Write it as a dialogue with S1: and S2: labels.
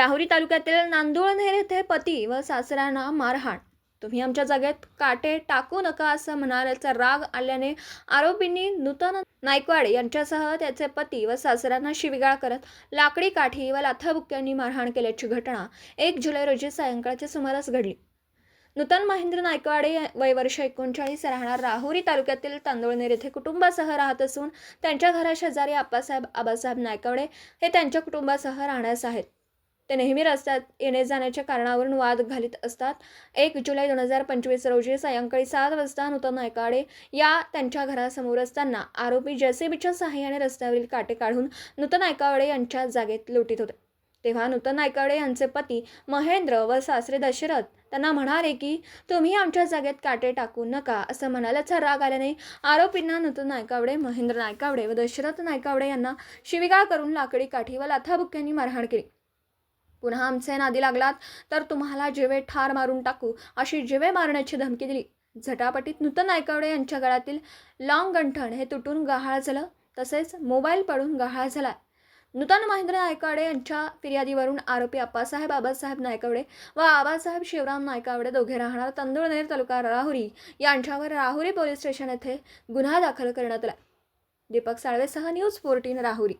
S1: राहुरी तालुक्यातील नांदुळनेर येथे पती व सासऱ्यांना मारहाण. तुम्ही आमच्या जागेत काटे टाकू नका असं म्हणाल्याचा राग आल्याने आरोपींनी नूतन नायकवाड यांच्यासह त्याचे पती व सासऱ्यांना शिविगाळ करत लाकडी काठी व लाथाबुक्क्यांनी मारहाण केल्याची घटना एक जुलै रोजी सायंकाळच्या सुमारास घडली. नूतन महेंद्र नायकवाडे वय वर्ष एकोणचाळीस राहणार राहुरी तालुक्यातील तांदुळनेर येथे कुटुंबासह राहत असून त्यांच्या घराशेजारी आप्पासाहेब आबासाहेब नायकवडे हे त्यांच्या कुटुंबासह राहण्यास आहेत. ते नेहमी रस्त्यात येणे जाण्याच्या कारणावरून वाद घालीत असतात. एक जुलै दोन हजार पंचवीस रोजी सायंकाळी सात वाजता नूतन नायकाडे या त्यांच्या घरासमोर असताना आरोपी जेसीबीच्या सहाय्याने रस्त्यावरील काटे काढून नूतन नायकावडे यांच्या जागेत लुटीत होते. तेव्हा नूतन नायकावडे यांचे पती महेंद्र व सासरे दशरथ त्यांना म्हणाले की तुम्ही आमच्या जागेत काटे टाकू नका असं म्हणाल्याचा राग आल्याने आरोपींना नूतन नायकावडे महेंद्र नायकावडे व दशरथ नायकावडे यांना शिविगाळ करून लाकडी काठी व लाथाबुक्क्यांनी मारहाण केली. पुन्हा आमचे नादी लागलात तर तुम्हाला जेवे ठार मारून टाकू अशी जेवे मारण्याची धमकी दिली. झटापटीत नूतन नायकावडे यांच्या गळ्यातील लॉंग गंठण हे तुटून गहाळ झालं तसेच मोबाईल पडून गहाळ झाला नूतन महेंद्र नायकावडे यांच्या फिर्यादीवरून आरोपी आप्पासाहेब बाबासाहेब नायकावडे व आबासाहेब शिवराम नायकावडे दोघे राहणार तंदुळनेर तालुका राहुरी यांच्यावर राहुरी पोलीस स्टेशन येथे गुन्हा दाखल करण्यात आला. दीपक साळवेसह न्यूज फोर्टीन राहुरी.